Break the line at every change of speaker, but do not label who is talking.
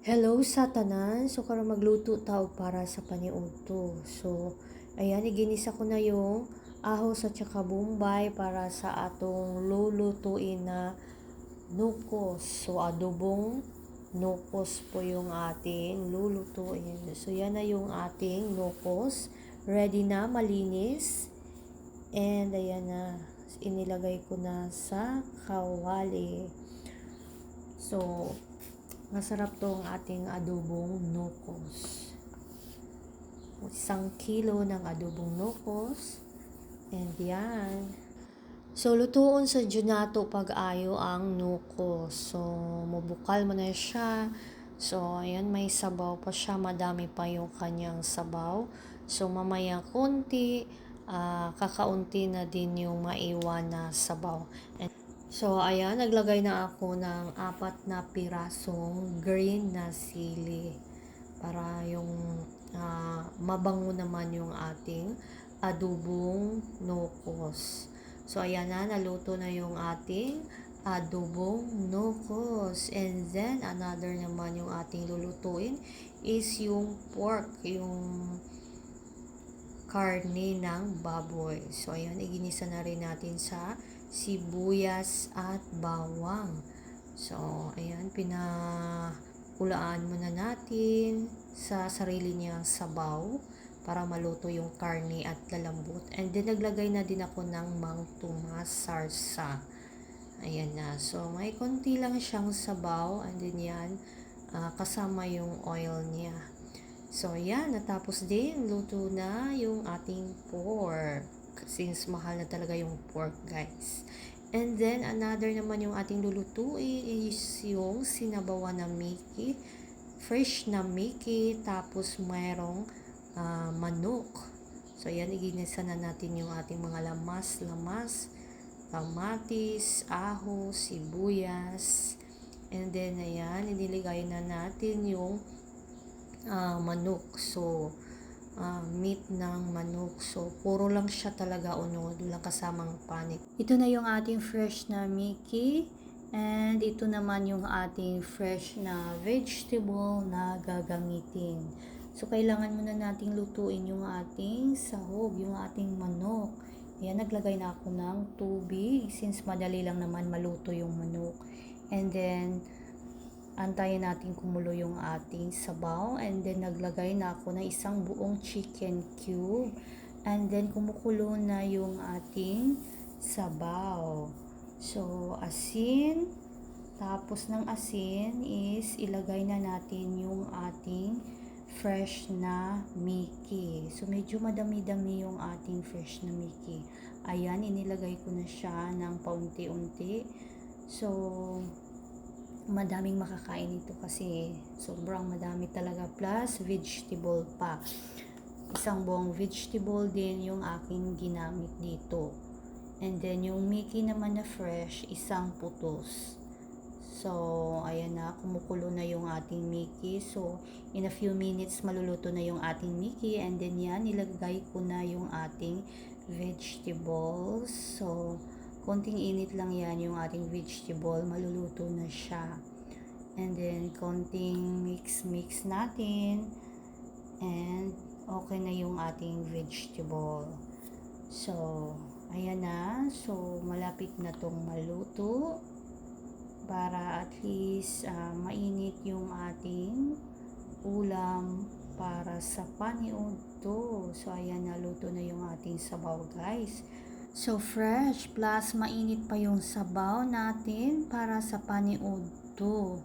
Hello sa tanan. So karon magluto tao para sa paniud to. So ayan iginisa ko na yung ahos at saka bombay para sa atong lulutuin na nukos. So adobong nukos po yung ating lulutuin. So yan na yung ating nukos. Ready na, malinis. And ayan na, inilagay ko na sa kawali. So, Masarap tong ating adobong nukos. Isang kilo ng adobong nukos. And yan. So, lutuon sa Junato pag-ayo ang nukos. So, mabukal mo na siya. So, ayan, may sabaw pa siya. Madami pa yung kanyang sabaw. So, mamaya konti, uh, kakaunti na din yung maiwan na sabaw. And So, ayan, naglagay na ako ng apat na pirasong green na sili para yung uh, mabango naman yung ating adubong nukos. So, ayan na, naluto na yung ating adubong nukos. And then, another naman yung ating lulutuin is yung pork, yung karne ng baboy. So, ayan, iginisa na rin natin sa sibuyas at bawang. So, ayan, pinakulaan muna natin sa sarili niyang sabaw para maluto yung karne at lalambot. And then, naglagay na din ako ng mang sarsa. Ayan na. So, may konti lang siyang sabaw. And then yan, uh, kasama yung oil niya. So, yan. Natapos din, luto na yung ating pork since mahal na talaga yung pork guys. And then another naman yung ating lulutuin is yung sinabawan na Mickey. Fresh na Mickey tapos mayroong uh, manok. So ayan, iginisa na natin yung ating mga lamas-lamas, kamatis, ahos, sibuyas. And then ayan, iniligay na natin yung uh, manok. So, uh, meat ng manok. So, puro lang siya talaga unod, walang kasamang panik. Ito na yung ating fresh na Mickey. And ito naman yung ating fresh na vegetable na gagamitin. So, kailangan muna nating lutuin yung ating sahog, yung ating manok. Ayan, naglagay na ako ng tubig since madali lang naman maluto yung manok. And then, antayin natin kumulo yung ating sabaw and then naglagay na ako ng isang buong chicken cube and then kumukulo na yung ating sabaw so asin tapos ng asin is ilagay na natin yung ating fresh na Mickey. So, medyo madami-dami yung ating fresh na Mickey. Ayan, inilagay ko na siya ng paunti-unti. So, madaming makakain ito kasi sobrang madami talaga. Plus vegetable pa. Isang buong vegetable din yung aking ginamit dito. And then yung Mickey naman na fresh isang putos. So ayan na kumukulo na yung ating Mickey. So in a few minutes maluluto na yung ating Mickey. And then yan nilagay ko na yung ating vegetables. So konting init lang yan yung ating vegetable maluluto na siya and then konting mix mix natin and okay na yung ating vegetable so ayan na so malapit na tong maluto para at least uh, mainit yung ating ulam para sa paniod to. So, ayan, naluto na yung ating sabaw, guys. So fresh plus mainit pa yung sabaw natin para sa paniudto.